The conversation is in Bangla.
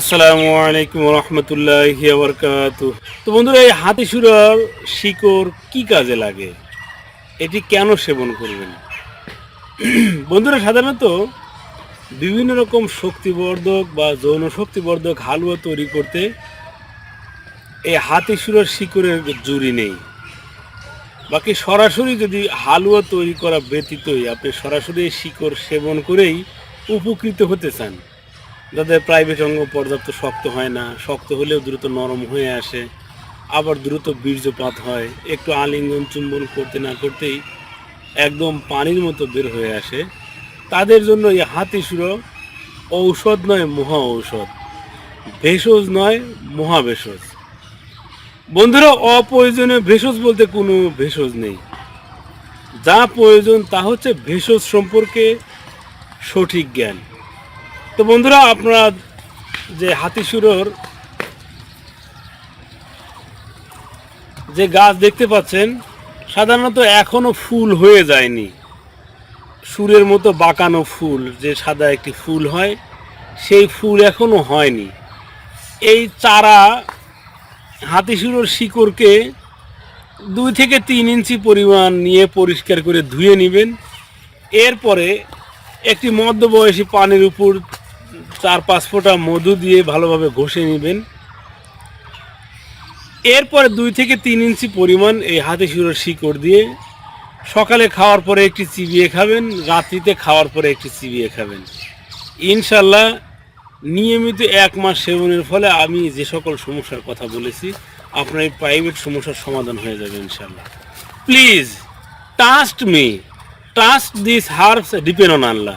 আসসালামু আলাইকুম রহমতুল্লাহ তো বন্ধুরা, এই হাতি সুরার শিকড় কি কাজে লাগে? এটি কেন সেবন করবেন? বন্ধুরা, সাধারণত বিভিন্ন রকম শক্তিবর্ধক বা যৌন শক্তিবর্ধক হালুয়া তৈরি করতে এই হাতি সুরার শিকড়ের জুড়ি নেই। বাকি সরাসরি যদি হালুয়া তৈরি করা ব্যতীতই আপনি সরাসরি এই শিকড় সেবন করেই উপকৃত হতে চান। যাদের প্রাইভেট অঙ্গ পর্যাপ্ত শক্ত হয় না, শক্ত হলেও দ্রুত নরম হয়ে আসে, আবার দ্রুত বীর্যপাত হয়, একটু আলিঙ্গন চুম্বন করতে না করতেই একদম পানির মতো বের হয়ে আসে। তাদের জন্য এই হাতি ঔষধ নয়, মহা ঔষধ। ভেষজ নয়, মহা ভেষজ। বন্ধুরা, অপ্রয়োজনীয় ভেষজ বলতে কোনো ভেষজ নেই। যা প্রয়োজন তা হচ্ছে ভেষজ সম্পর্কে সঠিক জ্ঞান। তো বন্ধুরা, আপনারা যে হাতিসুরোর যে গাছ দেখতে পাচ্ছেন, সাধারণত এখনও ফুল হয়ে যায়নি। সুরের মতো বাঁকানো ফুল, যে সাদা একটি ফুল হয়, সেই ফুল এখনও হয়নি। এই চারা হাতিসুরোর শিকড়কে দুই থেকে তিন ইঞ্চি পরিমাণ নিয়ে পরিষ্কার করে ধুয়ে নেবেন। এরপরে একটি মধ্যবয়সী পানির উপর চার পাঁচ ফোঁটা মধু দিয়ে ভালোভাবে ঘষে নেবেন। এরপরে দুই থেকে তিন ইঞ্চি পরিমাণ এই হাতে সুরের শিকড় দিয়ে সকালে খাওয়ার পরে একটি চিবিয়ে খাবেন, রাত্রিতে খাওয়ার পরে একটি চিবিয়ে খাবেন। ইনশাল্লাহ নিয়মিত এক মাস সেবনের ফলে আমি যে সকল সমস্যার কথা বলেছি, আপনার এই প্রাইভেট সমস্যার সমাধান হয়ে যাবে ইনশাল্লাহ please trust me trust this herbs depend on Allah